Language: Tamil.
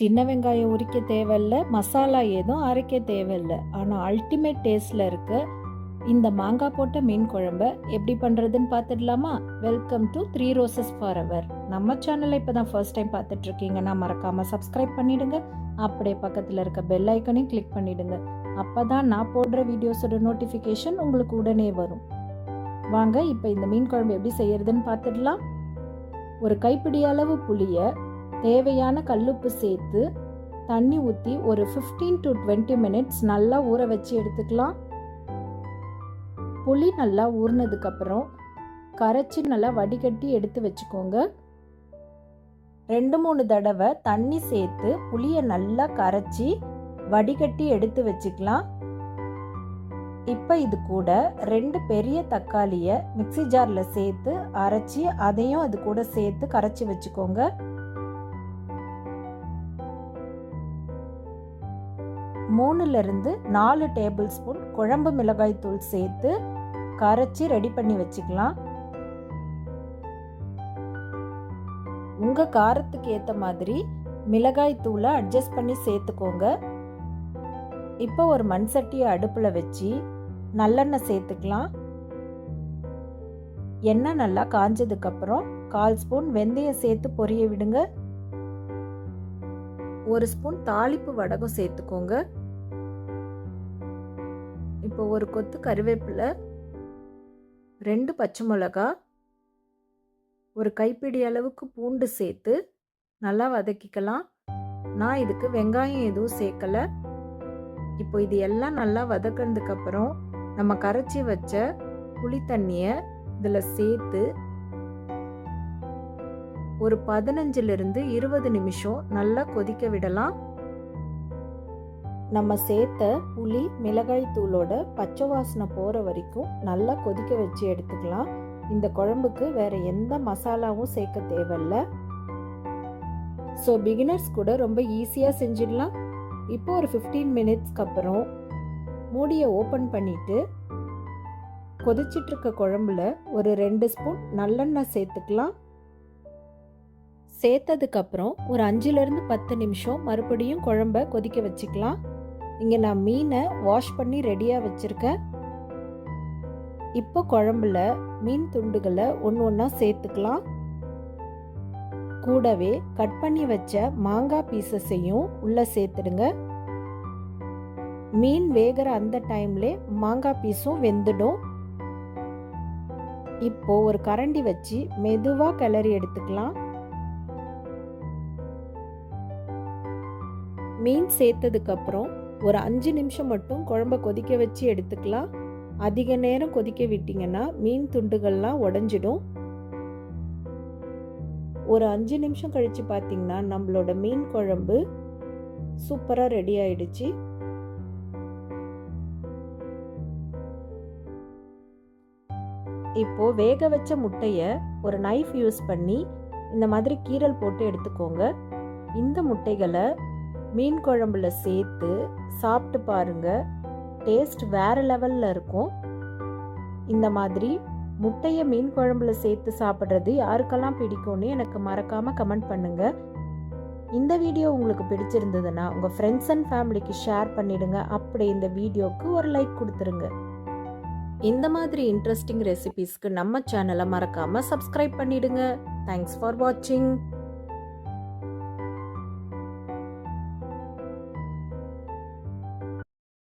சின்ன வெங்காயம் உரிக்க தேவையில்ல மசாலா எதுவும் அரைக்க தேவையில்ல. ஆனால் அல்டிமேட் டேஸ்டில் இருக்க. இந்த மாங்காய் போட்ட மீன் குழம்ப எப்படி பண்ணுறதுன்னு பார்த்துடலாமா? Welcome to Three Roses for our நம்ம சேனலை இப்போ தான் ஃபர்ஸ்ட் டைம் பார்த்துட்ருக்கீங்கன்னா மறக்காமல் சப்ஸ்கிரைப் பண்ணிடுங்க. அப்படியே பக்கத்தில் இருக்க பெல் ஐக்கனையும் கிளிக் பண்ணிவிடுங்க அப்போ தான் நான் போடுற வீடியோஸோட நோட்டிஃபிகேஷன் உங்களுக்கு உடனே வரும். வாங்க இப்போ இந்த மீன் குழம்பு எப்படி செய்யறதுன்னு பார்த்துடலாம். ஒரு கைப்பிடி அளவு புளியை தேவையான கல்லுப்பு சேர்த்து தண்ணி ஊற்றி ஒரு 15 டு டுவெண்ட்டி மினிட்ஸ் நல்லா ஊற வச்சு எடுத்துக்கலாம். புளி நல்லா ஊறினதுக்கப்புறம் கரைச்சி நல்லா வடிகட்டி எடுத்து வச்சுக்கோங்க. ரெண்டு மூணு தடவை தண்ணி சேர்த்து புளியை நல்லா கரைச்சி வடிகட்டி எடுத்து வச்சுக்கலாம். இப்போ இது கூட ரெண்டு பெரிய தக்காளியை மிக்ஸி ஜாரில் சேர்த்து அரைச்சி அதையும் அது கூட சேர்த்து கரைச்சி வச்சுக்கோங்க. மூணுலேருந்து நாலு டேபிள் ஸ்பூன் குழம்பு மிளகாய் தூள் சேர்த்து கரைச்சி ரெடி பண்ணி வச்சுக்கலாம். உங்கள் காரத்துக்கு ஏற்ற மாதிரி மிளகாய் தூளை அட்ஜஸ்ட் பண்ணி சேர்த்துக்கோங்க. இப்போ ஒரு மண் சட்டியை அடுப்பில் வச்சு நல்லெண்ணெய் சேர்த்துக்கலாம். எண்ணெய் நல்லா காஞ்சதுக்கப்புறம் கால் ஸ்பூன் வெந்தயம் சேர்த்து பொரிய விடுங்க. ஒரு ஸ்பூன் தாளிப்பு வடகம் சேர்த்துக்கோங்க. இப்போ ஒரு கொத்து கருவேப்பிலை ரெண்டு பச்சை மிளகா ஒரு கைப்பிடி அளவுக்கு பூண்டு சேர்த்து நல்லா வதக்கிக்கலாம். நான் இதுக்கு வெங்காயம் எதுவும் சேர்க்கல. இப்போ இது எல்லாம் நல்லா வதக்கினதுக்கப்புறம் நம்ம கரைச்சி வச்ச புளி தண்ணியை இதில் சேர்த்து ஒரு பதினஞ்சிலிருந்து இருபது நிமிஷம் நல்லா கொதிக்க விடலாம். நம்ம சேர்த்த புளி மிளகாய் தூளோட பச்சை வாசனை போகிற வரைக்கும் நல்லா கொதிக்க வச்சு எடுத்துக்கலாம். இந்த குழம்புக்கு வேற எந்த மசாலாவும் சேர்க்க தேவையில்ல. ஸோ பிகினர்ஸ் கூட ரொம்ப ஈஸியாக செஞ்சிடலாம். இப்போ ஒரு ஃபிஃப்டீன் மினிட்ஸ்க்கு அப்புறம் மூடியை ஓப்பன் பண்ணிட்டு கொதிச்சிட்டு இருக்க குழம்புல ஒரு ரெண்டு ஸ்பூன் நல்லெண்ணெய் சேர்த்துக்கலாம். சேர்த்ததுக்கப்புறம் ஒரு அஞ்சுலேருந்து பத்து நிமிஷம் மறுபடியும் குழம்ப கொதிக்க வச்சுக்கலாம். இங்கே நான் மீனை வாஷ் பண்ணி ரெடியாக வச்சுருக்கேன். இப்போ குழம்புல மீன் துண்டுகளை ஒன்று ஒன்றா சேர்த்துக்கலாம். கூடவே கட் பண்ணி வச்ச மாங்காய் பீசஸையும் உள்ளே சேர்த்துடுங்க. மீன் வேகிற அந்த டைம்லே மாங்காய் பீஸும் வெந்துடும். இப்போ ஒரு கரண்டி வச்சு மெதுவாக கிளறி எடுத்துக்கலாம். மீன் சேர்த்ததுக்கு அப்புறம் ஒரு அஞ்சு நிமிஷம் மட்டும் குழம்ப கொதிக்க வச்சு எடுத்துக்கலாம். அதிக நேரம் கொதிக்க விட்டீங்கன்னா மீன் துண்டுகள்லாம் உடஞ்சிடும். ஒரு அஞ்சு நிமிஷம் கழித்து பார்த்தீங்கன்னா நம்மளோட மீன் குழம்பு சூப்பராக ரெடி ஆயிடுச்சு. இப்போ வேக வச்ச முட்டையை ஒரு நைஃப் யூஸ் பண்ணி இந்த மாதிரி கீரல் போட்டு எடுத்துக்கோங்க. இந்த முட்டைகளை மீன் குழம்புல சேர்த்து சாப்பிட்டு பாருங்க. டேஸ்ட் வேற லெவல்ல இருக்கும். இந்த மாதிரி முட்டையை மீன் குழம்புல சேர்த்து சாப்பிட்றது யாருக்கெல்லாம் பிடிக்கும்னு எனக்கு மறக்காமல் கமெண்ட் பண்ணுங்க. இந்த வீடியோ உங்களுக்கு பிடிச்சிருந்ததுன்னா உங்கள் ஃப்ரெண்ட்ஸ் அண்ட் ஃபேமிலிக்கு ஷேர் பண்ணிடுங்க. அப்படி இந்த வீடியோவுக்கு ஒரு லைக் கொடுத்துருங்க. இந்த மாதிரி இன்ட்ரெஸ்டிங் ரெசிபீஸ்க்கு நம்ம சேனலை மறக்காமல் சப்ஸ்கிரைப் பண்ணிடுங்க. தேங்க்ஸ் ஃபார் வாட்சிங்